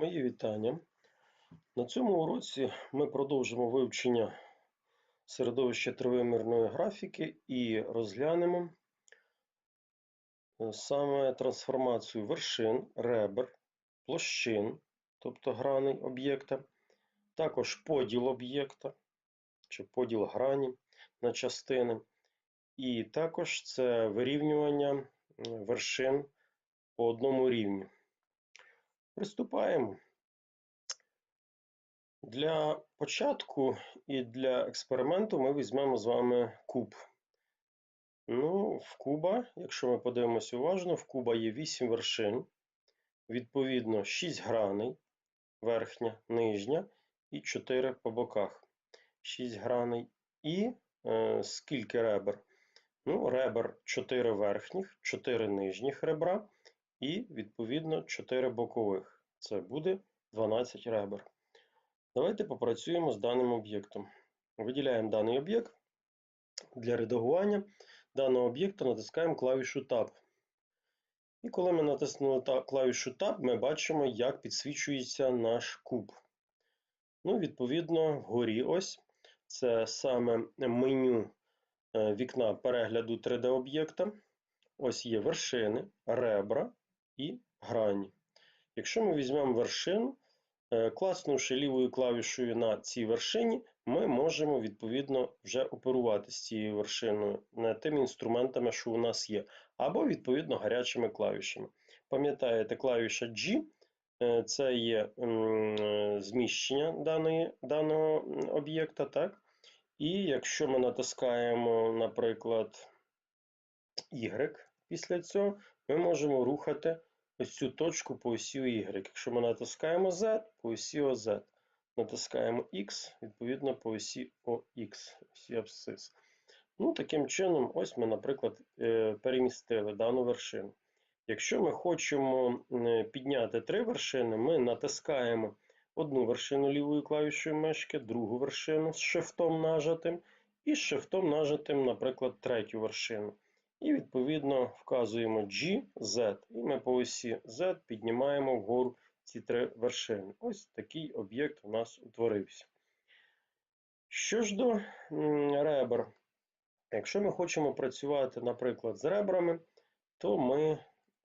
Мої вітання. На цьому уроці ми продовжимо вивчення середовища тривимірної графіки і розглянемо е, саме трансформацію вершин, ребер, площин, тобто граней об'єкта, також поділ об'єкта чи поділ грані на частини, і також це вирівнювання вершин по одному рівню. Приступаємо. Для початку і для експерименту ми візьмемо з вами куб. Ну, в куба, якщо ми подивимося уважно, в куба є 8 вершин, відповідно 6 граней, верхня, нижня і 4 по боках. 6 граней. І е, скільки ребер? Ну, ребер 4 верхніх, 4 нижніх ребра і, відповідно, 4 бокових. Це буде 12 ребер. Давайте попрацюємо з даним об'єктом. Виділяємо даний об'єкт. Для редагування даного об'єкта натискаємо клавішу Tab. І коли ми натиснули клавішу Tab, ми бачимо, як підсвічується наш куб. Ну, відповідно, вгорі ось це саме меню е, вікна перегляду 3D-об'єкта. Ось є вершини, ребра і грані. Якщо ми візьмемо вершину, е, класнувши лівою клавішою на цій вершині, ми можемо відповідно вже оперувати з цією вершиною тими інструментами, що у нас є, або відповідно гарячими клавішами. Пам'ятаєте, клавіша G е, це є е, зміщення даної, даного об'єкта, так? І якщо ми натискаємо, наприклад, Y після цього, ми можемо рухати ось цю точку по осі Y. Якщо ми натискаємо Z, по осі OZ. Натискаємо X, відповідно, по осі OX, осі абсцис. Ну, таким чином, ось ми, наприклад, е, перемістили дану вершину. Якщо ми хочемо е, підняти три вершини, ми натискаємо одну вершину лівою клавішою мишки, другу вершину з шифтом нажатим, і з шифтом нажатим, наприклад, третю вершину. І відповідно вказуємо G, Z, і ми по осі Z піднімаємо вгору ці три вершини. Ось такий об'єкт у нас утворився. Що ж до ребер, якщо ми хочемо працювати, наприклад, з ребрами, то ми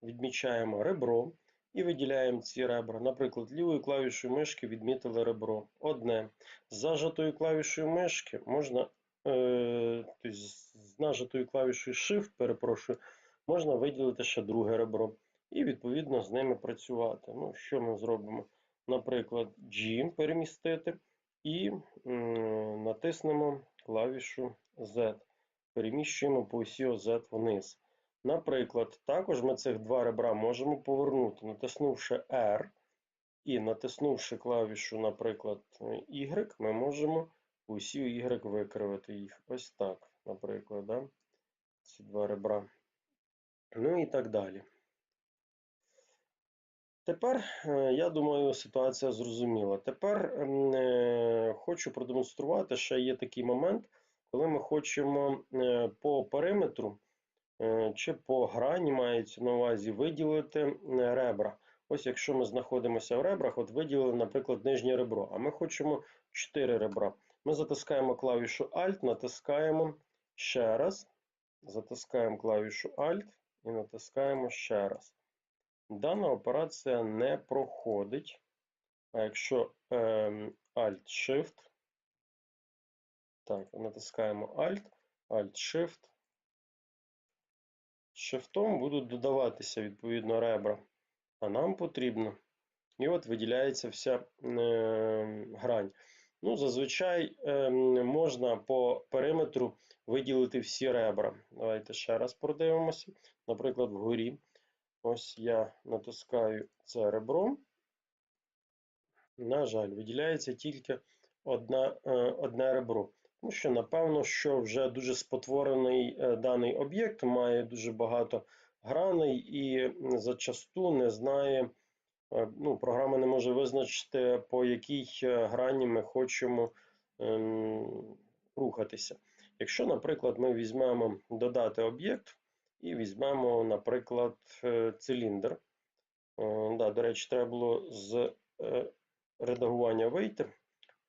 відмічаємо ребро і виділяємо ці ребра. Наприклад, лівою клавішою мишки відмітили ребро. Одне. З зажатою клавішою мишки можна, тобто з нажатою клавішою Shift, перепрошую, можна виділити ще друге ребро. І відповідно з ними працювати. Ну, що ми зробимо? Наприклад, G перемістити і м, натиснемо клавішу Z. Переміщуємо по осі Z вниз. Наприклад, також ми цих два ребра можемо повернути, натиснувши R і натиснувши клавішу, наприклад, Y, ми можемо осі Y викривити їх. Ось так, наприклад, да? ці два ребра. Ну і так далі. Тепер, е, я думаю, ситуація зрозуміла. Тепер ем, е, хочу продемонструвати, ще є такий момент, коли ми хочемо е, по периметру чи по грані мається на увазі виділити ребра. Ось якщо ми знаходимося в ребрах, от виділили, наприклад, нижнє ребро, а ми хочемо 4 ребра. Ми затискаємо клавішу Alt, натискаємо ще раз, затискаємо клавішу Alt і натискаємо ще раз. Дана операція не проходить. А якщо ем, Alt-Shift, так, натискаємо Alt, Alt-Shift, Shiftом будуть додаватися відповідно ребра, а нам потрібно. І от виділяється вся е, грань. Ну, Зазвичай е, можна по периметру виділити всі ребра. Давайте ще раз продивимося. Наприклад, вгорі. Ось я натискаю це ребро. На жаль, виділяється тільки одна, е, одне ребро. Тому що, напевно, що вже дуже спотворений е, даний об'єкт, має дуже багато граней і зачасту не знає, ну, програма не може визначити, по якій е, грані ми хочемо ем, рухатися. Якщо, наприклад, ми візьмемо додати об'єкт, і візьмемо, наприклад, е, циліндр. Е, Да, до речі, треба було з е, редагування вийти.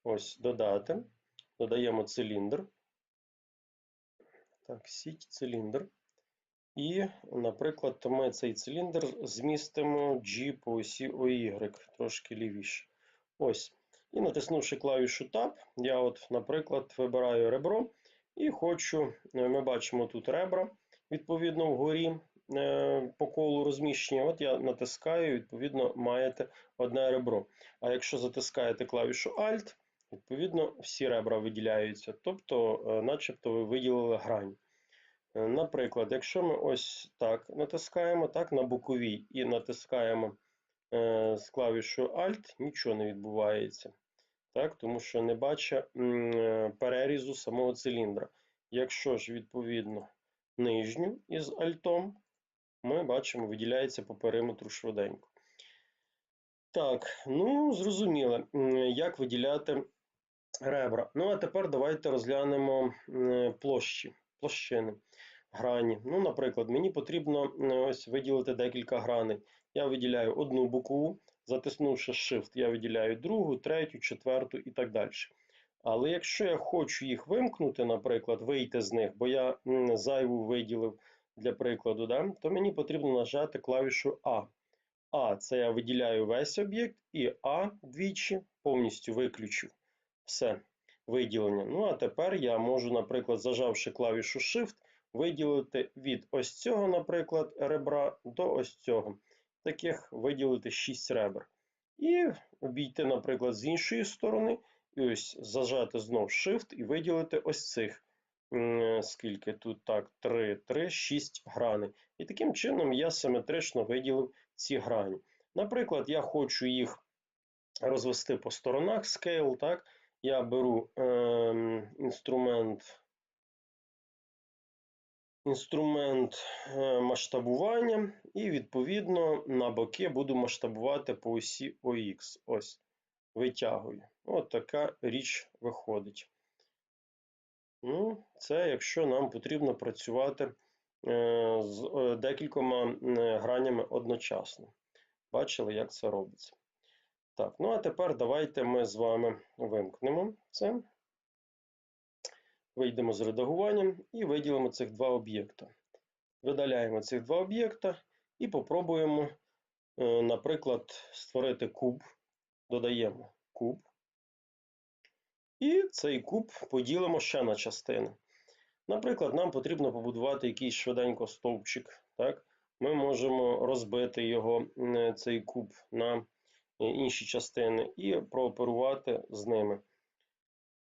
Ось додати. Додаємо циліндр. Так, сіть, циліндр. І, наприклад, ми цей циліндр змістимо G по осі OY, трошки лівіше. Ось. І натиснувши клавішу Tab, я, от, наприклад, вибираю ребро і хочу, е, ми бачимо тут ребра, відповідно, вгорі е, по колу розміщення. От я натискаю, відповідно, маєте одне ребро. А якщо затискаєте клавішу Alt, відповідно, всі ребра виділяються. Тобто, е, начебто, ви виділили грань. Е, Наприклад, якщо ми ось так натискаємо, так, на боковій і натискаємо е, з клавішою Alt, нічого не відбувається. Так, тому що не бачить е, перерізу самого циліндра. Якщо ж, відповідно, нижню із альтом, ми бачимо, виділяється по периметру швиденько. Так, ну, зрозуміло, як виділяти ребра. Ну, а тепер давайте розглянемо площі, площини, грані. Ну, наприклад, мені потрібно ось виділити декілька граней. Я виділяю одну букву, затиснувши Shift, я виділяю другу, третю, четверту і так далі. Але якщо я хочу їх вимкнути, наприклад, вийти з них, бо я зайву виділив для прикладу, да, то мені потрібно нажати клавішу А. А це я виділяю весь об'єкт, і А двічі повністю виключив все виділення. Ну а тепер я можу, наприклад, зажавши клавішу Shift, виділити від ось цього, наприклад, ребра до ось цього. Таких виділити 6 ребер. І обійти, наприклад, з іншої сторони, і ось зажати знов Shift і виділити ось цих. Скільки тут так, 3, 3, 6 граней. І таким чином я симетрично виділив ці грані. Наприклад, я хочу їх розвести по сторонах Scale, так? Я беру ем, інструмент, інструмент е, масштабування і, відповідно, на боки буду масштабувати по осі OX. Ось, витягую. От така річ виходить. Ну, це якщо нам потрібно працювати е, з е, декількома е, гранями одночасно. Бачили, як це робиться. Так, ну а тепер давайте ми з вами вимкнемо це. Вийдемо з редагуванням і виділимо цих два об'єкта. Видаляємо цих два об'єкта і попробуємо, е, наприклад, створити куб. Додаємо куб. І цей куб поділимо ще на частини. Наприклад, нам потрібно побудувати якийсь швиденько стовпчик. Так? Ми можемо розбити його, цей куб, на інші частини і прооперувати з ними.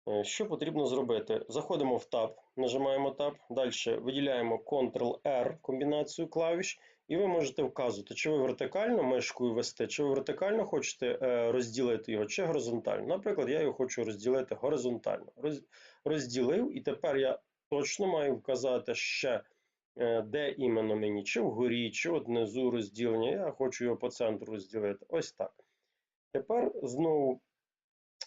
Е, Що потрібно зробити? Заходимо в Tab, нажимаємо Tab, далі виділяємо Ctrl-R комбінацію клавіш, і ви можете вказувати, чи ви вертикально мишкою вести, чи ви вертикально хочете е, розділити його, чи горизонтально. Наприклад, я його хочу розділити горизонтально. Розділив, і тепер я точно маю вказати ще, е, де іменно мені, чи вгорі, чи внизу розділення. Я хочу його по центру розділити. Ось так. Тепер знову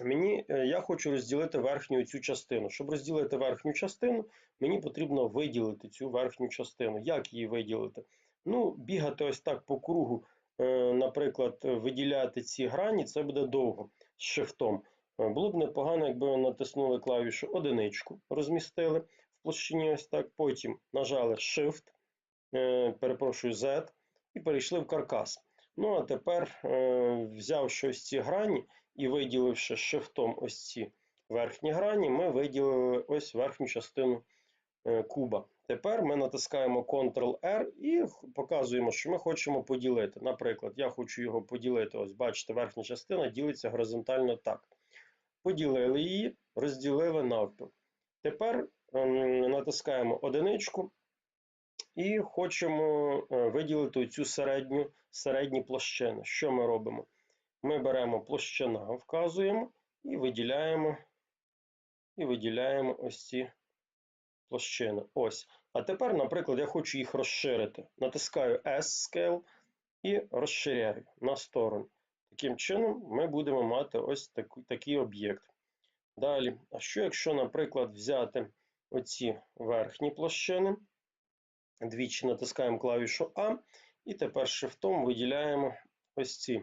мені, е, я хочу розділити верхню цю частину. Щоб розділити верхню частину, мені потрібно виділити цю верхню частину. Як її виділити? Ну, бігати ось так по кругу, е, наприклад, виділяти ці грані, це буде довго з шифтом. Е, Було б непогано, якби натиснули клавішу одиничку, розмістили в площині ось так. Потім нажали Shift, перепрошую Z, і перейшли в каркас. Ну, а тепер, е, взявши ось ці грані і виділивши шифтом ось ці верхні грані, ми виділили ось верхню частину е, куба. Тепер ми натискаємо Ctrl-R і показуємо, що ми хочемо поділити. Наприклад, я хочу його поділити. Ось, бачите, верхня частина ділиться горизонтально так. Поділили її, розділили навпіл. Тепер ем, натискаємо одиничку і хочемо е, виділити цю середню, середні площини. Що ми робимо? Ми беремо площина, вказуємо і виділяємо, і виділяємо ось ці площини. Ось. А тепер, наприклад, я хочу їх розширити. Натискаю S-Scale і розширяю на сторону. Таким чином, ми будемо мати ось таку- такий об'єкт. Далі, а що якщо, наприклад, взяти оці верхні площини, двічі натискаємо клавішу А, і тепер шифтом виділяємо ось ці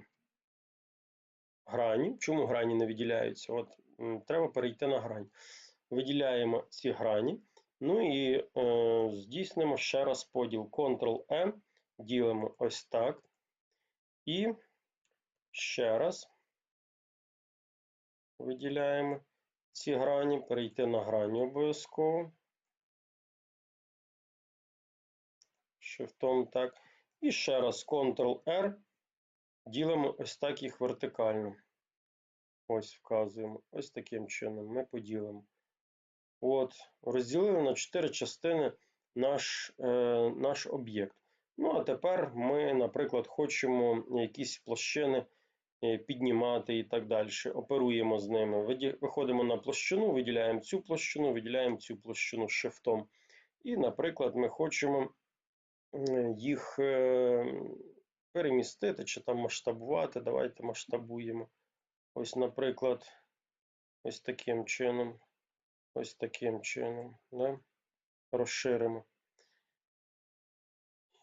грані. Чому грані не виділяються? От треба перейти на грань. Виділяємо ці грані. Ну і е, здійснимо ще раз поділ Ctrl-M, ділимо ось так. І ще раз виділяємо ці грані, перейти на грані обов'язково. Shift так. І ще раз Ctrl-R. Ділимо ось так їх вертикально. Ось вказуємо. Ось таким чином ми поділимо. От, розділили на 4 частини наш, е, наш об'єкт. Ну, а тепер ми, наприклад, хочемо якісь площини е, піднімати і так далі. Оперуємо з ними. Виходимо на площину, виділяємо цю площину, виділяємо цю площину шифтом. І, наприклад, ми хочемо їх перемістити чи там масштабувати. Давайте масштабуємо. Ось, наприклад, ось таким чином. Ось таким чином. Да? Розширимо.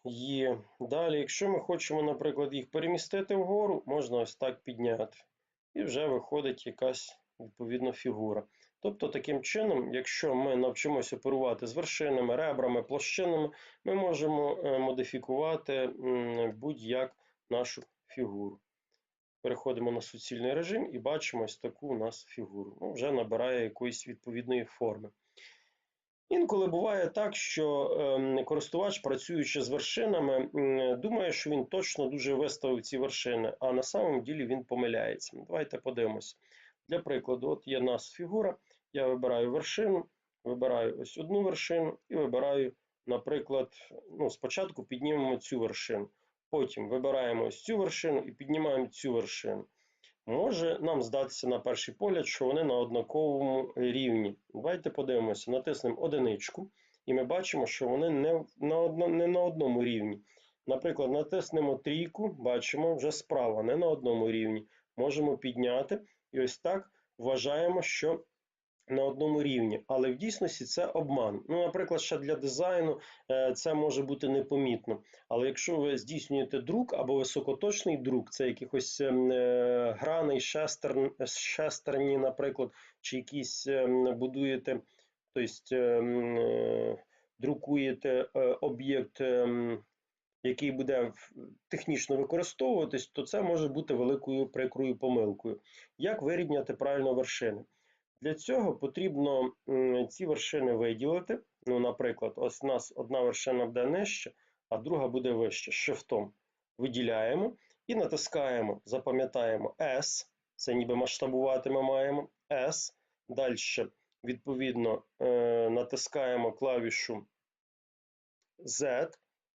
Є. Далі, якщо ми хочемо, наприклад, їх перемістити вгору, можна ось так підняти. І вже виходить якась відповідно фігура. Тобто, таким чином, якщо ми навчимося оперувати з вершинами, ребрами, площинами, ми можемо е, модифікувати будь-як нашу фігуру. Переходимо на суцільний режим і бачимо ось таку у нас фігуру. Ну, вже набирає якоїсь відповідної форми. Інколи буває так, що ем, користувач, працюючи з вершинами, думає, що він точно дуже виставив ці вершини, а на самом ділі він помиляється. Давайте подивимося. Для прикладу, от є нас фігура, я вибираю вершину, вибираю ось одну вершину і вибираю, наприклад, ну, спочатку піднімемо цю вершину. Потім вибираємо ось цю вершину і піднімаємо цю вершину. Може нам здатися на перший погляд, що вони на однаковому рівні. Давайте подивимося, натиснемо одиничку, і ми бачимо, що вони не на, одно, не на одному рівні. Наприклад, натиснемо трійку, бачимо вже справа, не на одному рівні. Можемо підняти, і ось так вважаємо, що на одному рівні, але в дійсності це обман. Ну, наприклад, ще для дизайну е, це може бути непомітно. Але якщо ви здійснюєте друк або високоточний друк, це якихось ем, е, граний, шестерн, шестерні, наприклад, чи якісь ем, будуєте, тобто ем, е, друкуєте об'єкт. Який буде технічно використовуватись, то це може бути великою прикрою помилкою. Як вирівняти правильно вершини? Для цього потрібно ці вершини виділити. Ну, наприклад, ось у нас одна вершина буде нижче, а друга буде вище. Шифтом виділяємо і натискаємо, запам'ятаємо S, це ніби масштабувати ми маємо S. Далі, відповідно, е, натискаємо клавішу Z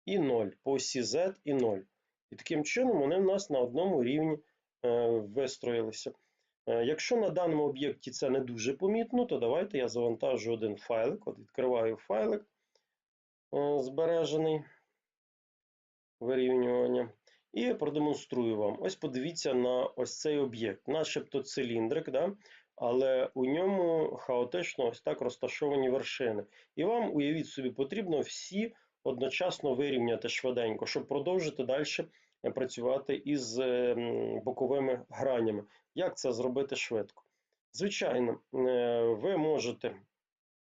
і 0, по осі Z і 0. І таким чином вони в нас на одному рівні е, вистроїлися. Е, Якщо на даному об'єкті це не дуже помітно, то давайте я завантажу один файлик. От відкриваю файлик е, збережений вирівнювання. І продемонструю вам. Ось подивіться на ось цей об'єкт, начебто циліндрик, да? але у ньому хаотично ось так розташовані вершини. І вам, уявіть собі, потрібно всі одночасно вирівняти швиденько, щоб продовжити далі працювати із е, боковими гранями. Як це зробити швидко? Звичайно, е, ви можете,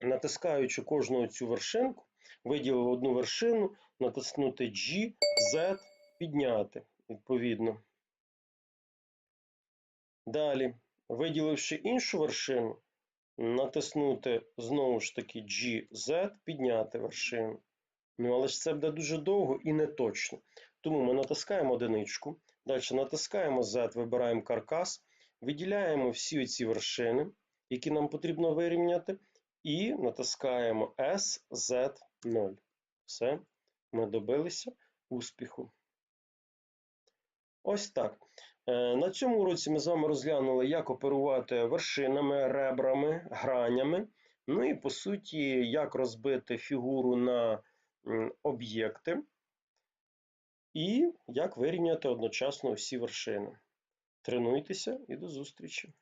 натискаючи кожну цю вершинку, виділили одну вершину, натиснути G, Z, підняти, відповідно. Далі, виділивши іншу вершину, натиснути знову ж таки G, Z, підняти вершину. Ну, але ж це буде дуже довго і не точно. Тому ми натискаємо одиничку, далі натискаємо Z, вибираємо каркас, виділяємо всі ці вершини, які нам потрібно вирівняти, і натискаємо S, Z, 0. Все, ми добилися успіху. Ось так. Е, На цьому уроці ми з вами розглянули, як оперувати вершинами, ребрами, гранями. Ну і по суті, як розбити фігуру на об'єкти, і як вирівняти одночасно всі вершини. Тренуйтеся і до зустрічі!